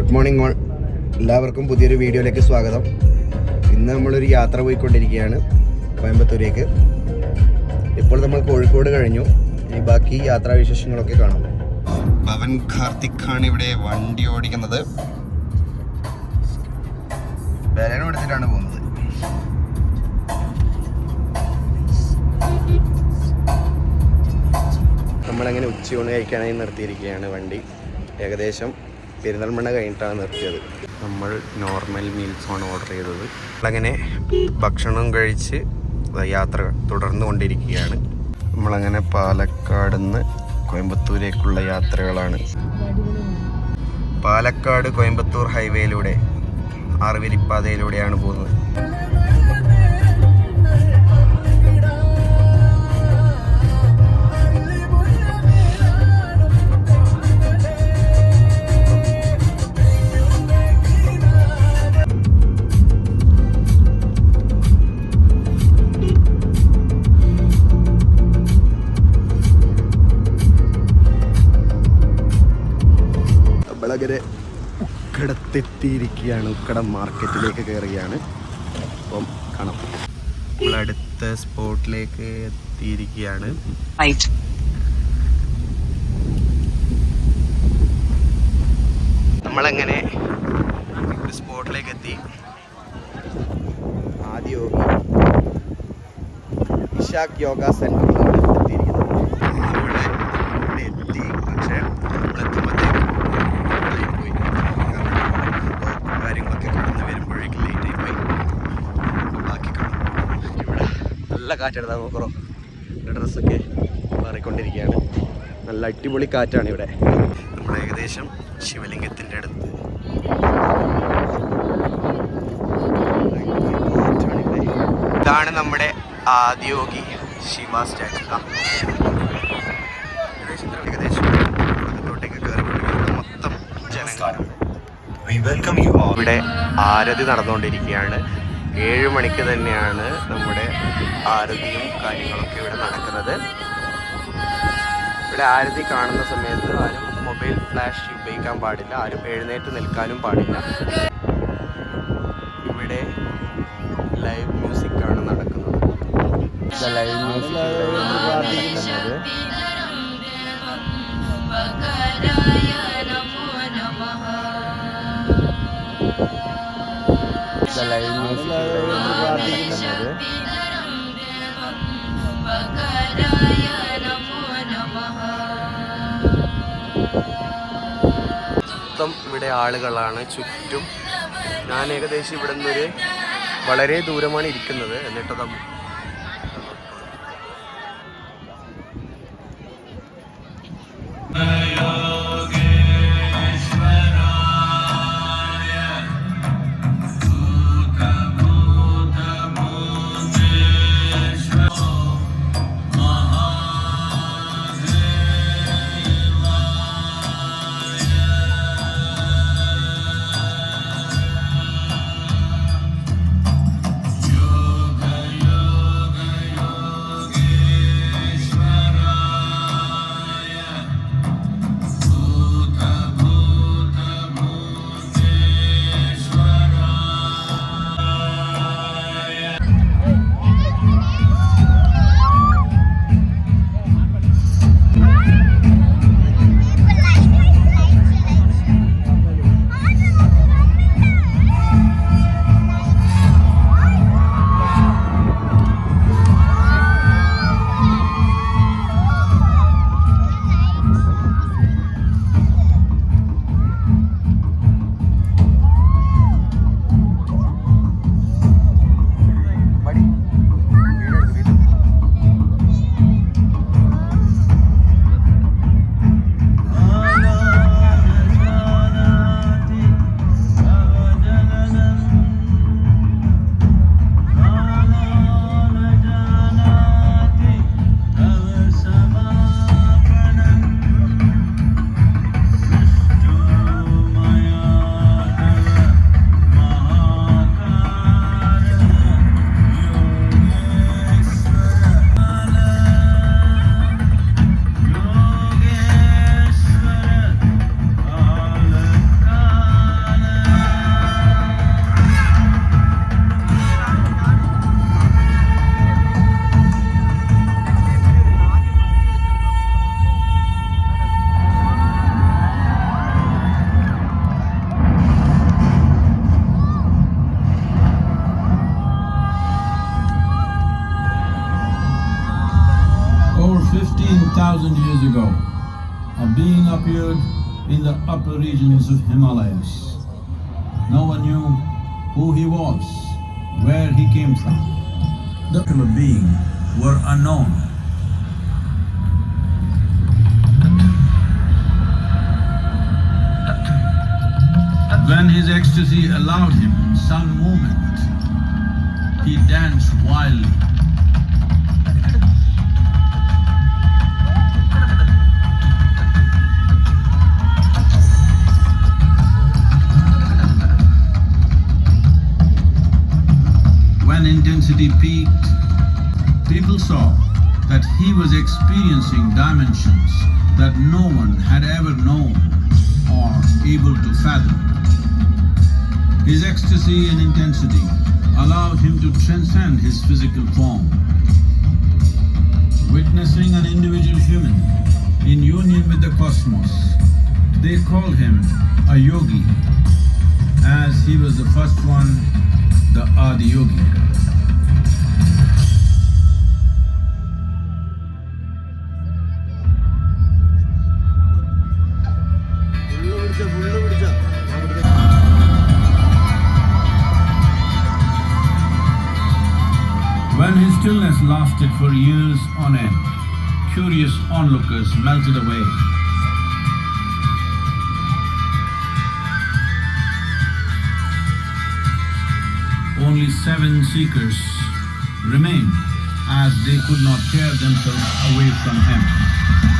Good morning all എല്ലാവർക്കും പുതിയൊരു വീഡിയോയിലേക്ക് സ്വാഗതം. ഇന്ന് നമ്മളൊരു യാത്ര പോയിക്കൊണ്ടിരിക്കുകയാണ് കോയമ്പത്തൂരേക്ക്. ഇപ്പോൾ നമ്മൾ കോഴിക്കോട് കഴിഞ്ഞു. ഇനി ബാക്കി യാത്രാ വിശേഷങ്ങളൊക്കെ കാണാം. പവൻ കാർത്തിക് ആണ് ഇവിടെ വണ്ടി ഓടിക്കുന്നത്. ബലനം എടുത്തിട്ടാണ് പോകുന്നത്. നമ്മളങ്ങനെ ഉച്ചയൂണ് കഴിക്കാനായി നിർത്തിയിരിക്കുകയാണ് വണ്ടി. ഏകദേശം പെരിന്തൽമണ്ണ കഴിഞ്ഞിട്ടാണ് നിർത്തിയത്. നമ്മൾ നോർമൽ മീൽസാണ് ഓർഡർ ചെയ്തത്. നമ്മളങ്ങനെ ഭക്ഷണം കഴിച്ച് യാത്ര തുടർന്നു കൊണ്ടിരിക്കുകയാണ്. നമ്മളങ്ങനെ പാലക്കാട് നിന്ന് കോയമ്പത്തൂരേക്കുള്ള യാത്രകളാണ്. പാലക്കാട് കോയമ്പത്തൂർ ഹൈവേയിലൂടെ ആറുവരിപ്പാതയിലൂടെയാണ് പോകുന്നത്. നമ്മളങ്ങനെ ഉക്കടത്തെത്തിയിരിക്കുകയാണ്. ഉക്കട മാർക്കറ്റിലേക്ക് കയറുകയാണ്. അപ്പം കാണാം. നമ്മൾ അടുത്ത സ്പോട്ടിലേക്ക് എത്തിയിരിക്കുകയാണ്. നമ്മളങ്ങനെ ഒരു സ്പോട്ടിലേക്ക് എത്തി. ആദ്യ യോഗി ഇഷാഖ് യോഗ സെന്ററിലാണ് എത്തിയിരിക്കുന്നത് ഇവിടെ ഇവിടെ എത്തി പക്ഷേ നമ്മളെത്തുമ്പോഴത്തേക്കും time പോയി ബ്ലോക്കും കാര്യങ്ങളൊക്കെ കടന്ന് വരുമ്പോഴേക്കും ലേറ്റായി പോയി ബാക്കി കാണാം ഇവിടെ നല്ല കാറ്റെടുത്താൽ നോക്കറോ ഡ്രസ്സൊക്കെ മാറിക്കൊണ്ടിരിക്കുകയാണ്. നല്ല അടിപൊളി കാറ്റാണ് ഇവിടെ. നമ്മൾ ഏകദേശം ശിവലിംഗത്തിന്റെ അടുത്ത്. ഇതാണ് നമ്മുടെ ആദ്യോഗി ശിവ സ്റ്റാച്ചു. ഏകദേശം മൊത്തം. ഇവിടെ ആരതി നടന്നുകൊണ്ടിരിക്കുകയാണ്. ഏഴ് മണിക്ക് തന്നെയാണ് നമ്മുടെ ആരതിയും കാര്യങ്ങളൊക്കെ ഇവിടെ നടക്കുന്നത്. ഇവിടെ ആരതി കാണുന്ന സമയത്ത് ആരും മൊബൈൽ ഫ്ലാഷ് ഉപയോഗിക്കാൻ പാടില്ല. ആരും എഴുന്നേറ്റ് നിൽക്കാനും പാടില്ല. മൊത്തം ഇവിടെ ആളുകളാണ് ചുറ്റും. ഞാൻ ഏകദേശം ഇവിടെ നിന്നൊരു വളരെ ദൂരമാണ് ഇരിക്കുന്നത്. എന്നിട്ട് being appeared in the upper regions of Himalayas. No one knew who he was, where he came from. The being were unknown. When his ecstasy allowed him some movement, he danced wildly. When intensity peaked, people saw that he was experiencing dimensions that no one had ever known or able to fathom. His ecstasy and intensity allowed him to transcend his physical form. Witnessing an individual human in union with the cosmos, they called him a yogi, as he was the first one, the Adi Yogi. When his stillness lasted for years on end, curious onlookers melted away. Only seven seekers remained as they could not tear themselves away from him.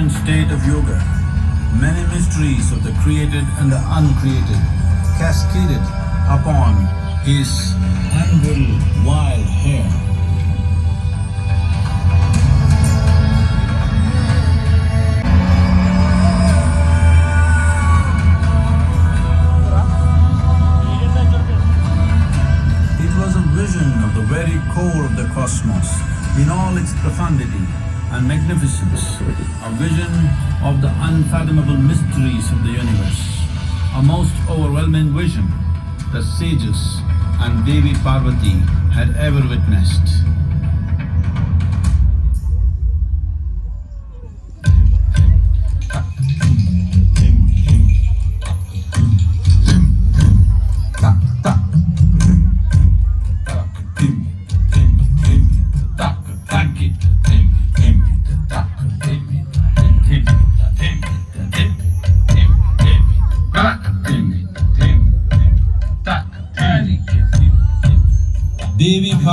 ancient state of yoga, many mysteries of the created and the uncreated cascaded upon his unruly wild hair. It was a vision of the very core of the cosmos in all its profundity and magnificence, a vision of the unfathomable mysteries of the universe, a most overwhelming vision the sages and Devi Parvati had ever witnessed.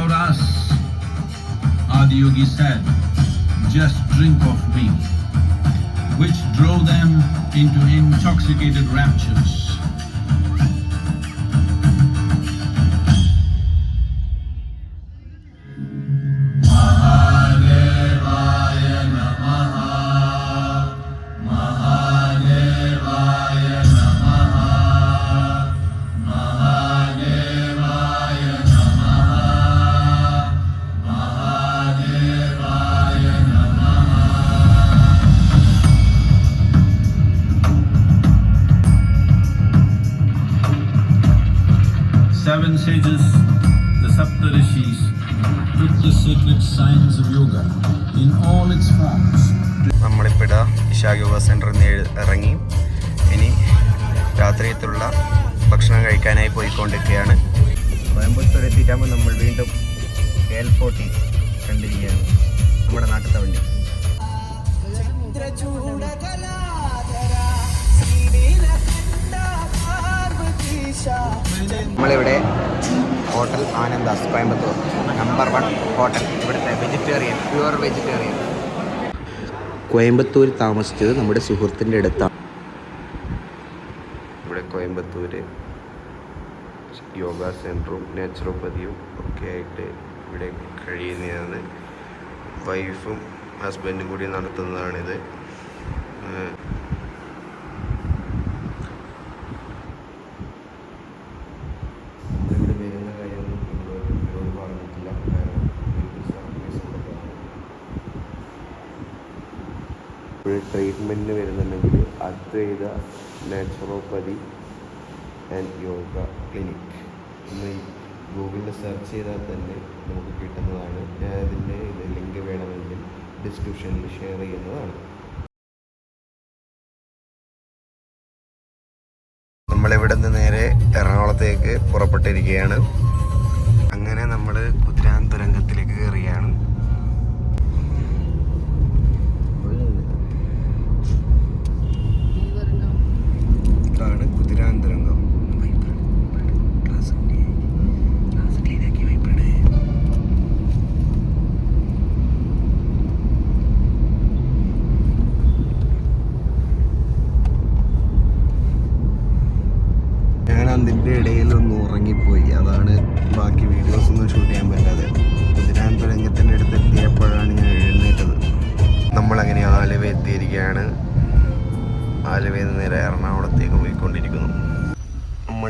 About us? Adiyogi said, Just drink of me which drove them into intoxicated raptures. Sages, the Saptarishis, took the sacred science of yoga in all its forms. നമ്മളിപ്പിട ഇഷാ യോഗ സെന്ററിൽ നിന്ന് ഇറങ്ങി. ഇനി രാത്രിയത്തുള്ള ഭക്ഷണം കഴിക്കാനായി പോയിക്കൊണ്ടിരിക്കുകയാണ്. കോയമ്പത്തൂർ എത്തിയിട്ടാകുമ്പോൾ നമ്മൾ വീണ്ടും K L forty കണ്ടിരിക്കുകയാണ്. നമ്മുടെ നാട്ടിലത്തെ വണ്ടി. നമ്മളിവിടെ hotel Anandhaas Coimbatore. Number one hotel. ഇവിടുത്തെ വെജിറ്റേറിയൻ പ്യുവർ വെജിറ്റേറിയൻ കോയമ്പത്തൂർ താമസിച്ചത് നമ്മുടെ സുഹൃത്തിന്റെ അടുത്താണ് ഇവിടെ കോയമ്പത്തൂർ യോഗ സെന്ററും നാച്ചുറോപ്പതിയും ഒക്കെ ആയിട്ട് ഇവിടെ കഴിയുന്നതാണ്. വൈഫും ഹസ്ബൻഡും കൂടി നടത്തുന്നതാണിത്. ട്രീറ്റ്മെന്റിന് വരുന്നുണ്ടെങ്കിൽ Advaita naturopathy and yoga clinic എന്ന് ഗൂഗിളിൽ സെർച്ച് ചെയ്താൽ തന്നെ നമുക്ക് കിട്ടുന്നതാണ്. ഞാൻ അതിന്റെ ഇത് ലിങ്ക് വേണമെങ്കിൽ ഡിസ്ക്രിപ്ഷനിൽ ഷെയർ ചെയ്യുന്നതാണ്. നമ്മളിവിടെ നിന്ന് നേരെ എറണാകുളത്തേക്ക് പുറപ്പെട്ടിരിക്കുകയാണ്. അങ്ങനെ നമ്മൾ കുതിരാൻ തുരങ്കത്തിലേക്ക് കയറുകയാണ്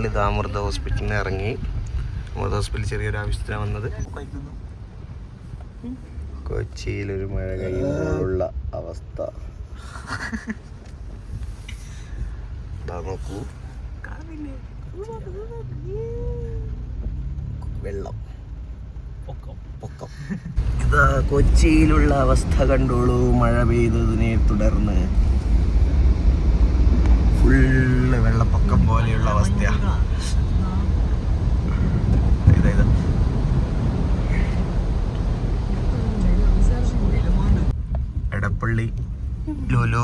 നമ്മളിത് അമൃത ഹോസ്പിറ്റലിൽ നിന്ന് ഇറങ്ങി. അമൃത ഹോസ്പിറ്റലിൽ ചെറിയൊരു ആവശ്യത്തിനാണ് വന്നത്. കൊച്ചിയിലൊരു മഴ കഴിയുമ്പോഴുള്ള അവസ്ഥ. നോക്കൂ. വെള്ളം. പൊക്കം. ഇതാ കൊച്ചിയിലുള്ള അവസ്ഥ കണ്ടോളൂ. മഴ പെയ്തതിനെ തുടർന്ന്. ഫുള്ള് വെള്ളപ്പൊക്കം പോലെയുള്ള അവസ്ഥയാണ് എടപ്പള്ളി ലുലു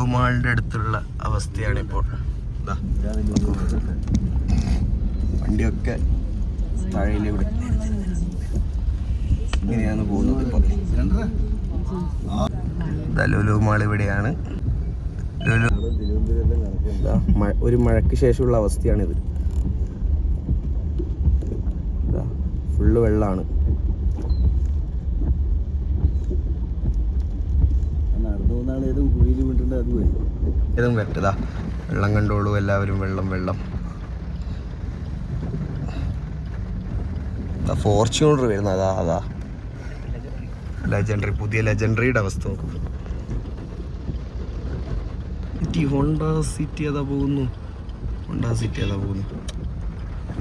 അടുത്തുള്ള അവസ്ഥയാണ് ഇപ്പോൾ. ദാ, നോക്കൂ. ഇവിടെ ഇങ്ങനെയാണ് പോകുന്നത് ഇപ്പം ലുലു മാൾ ഇവിടെയാണ്. ഒരു മഴയ്ക്ക് ശേഷമുള്ള അവസ്ഥയാണിത്. ഫുള്ള് വെള്ളമാണ് ഏതും ഇതും വെള്ളം കണ്ടോളൂ എല്ലാവരും. വെള്ളം വെള്ളം. ഫോർച്യൂണർ വരുന്നതാ അതാ. ലെജൻഡറി പുതിയ ലെജൻഡറിയുടെ അവസ്ഥ നോക്കൂ. സിറ്റി ഹോണ്ട സിറ്റി അതാ പോകുന്നു. ഹോണ്ട സിറ്റി അതാ പോകുന്നു.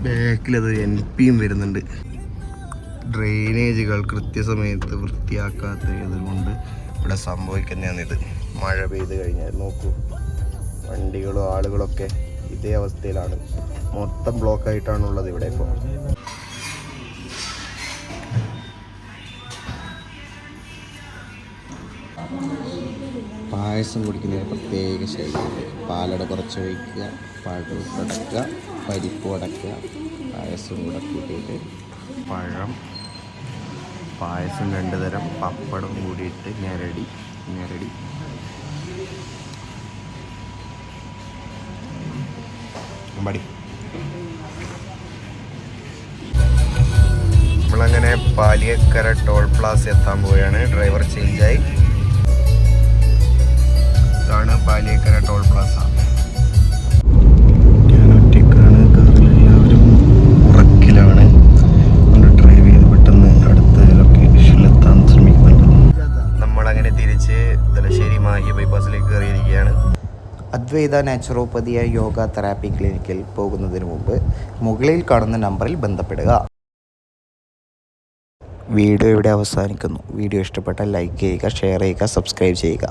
ബാക്കിലത് എൻ പിയും വരുന്നുണ്ട്. ഡ്രെയിനേജുകൾ കൃത്യസമയത്ത് വൃത്തിയാക്കാത്തത് കൊണ്ട് ഇവിടെ സംഭവിക്കുന്നതാണിത്. മഴ പെയ്ത് കഴിഞ്ഞാൽ നോക്കൂ. വണ്ടികളും ആളുകളൊക്കെ ഇതേ അവസ്ഥയിലാണ്. മൊത്തം ബ്ലോക്കായിട്ടാണുള്ളത് ഇവിടെ ഇപ്പോൾ പായസം കുടിക്കുന്നതിന് പ്രത്യേക ശൈലി. പാലട കുറച്ച് ഒഴിക്കുക പഴം ഉടക്കുക പരിപ്പ് അടക്കുക പായസം കൂടെ കൂട്ടിയിട്ട് പഴം പായസം രണ്ട് തരം പപ്പടം കൂടിയിട്ട് ഞരടി ഞരടി. മടി നമ്മളങ്ങനെ പാലിയക്കര ടോൾ പ്ലാസ് എത്താൻ പോവുകയാണ്. ഡ്രൈവർ ചേഞ്ചായി ഇതാണ് പാലിയേക്കര ടോൾ പ്ലാസ. ഞാൻ ഒറ്റക്കാണ് കാറിൽ എല്ലാവരും ഉറക്കിലാണ്. അതുകൊണ്ട് ഡ്രൈവ് ചെയ്ത് പെട്ടെന്ന് അടുത്ത ലൊക്കേഷനിലെത്താൻ ശ്രമിക്കുന്നുണ്ട്. നമ്മളങ്ങനെ തിരിച്ച് തലശ്ശേരി മാഹി ബൈപ്പാസിലേക്ക് കയറിയിരിക്കുകയാണ്. അദ്വൈത നാച്ചുറോപ്പതിയ യോഗ തെറാപ്പി ക്ലിനിക്കിൽ പോകുന്നതിന് മുമ്പ് മുകളിൽ കാണുന്ന നമ്പറിൽ ബന്ധപ്പെടുക. വീഡിയോ ഇവിടെ അവസാനിക്കുന്നു. വീഡിയോ ഇഷ്ടപ്പെട്ടാൽ ലൈക്ക് ചെയ്യുക ഷെയർ ചെയ്യുക സബ്സ്ക്രൈബ് ചെയ്യുക.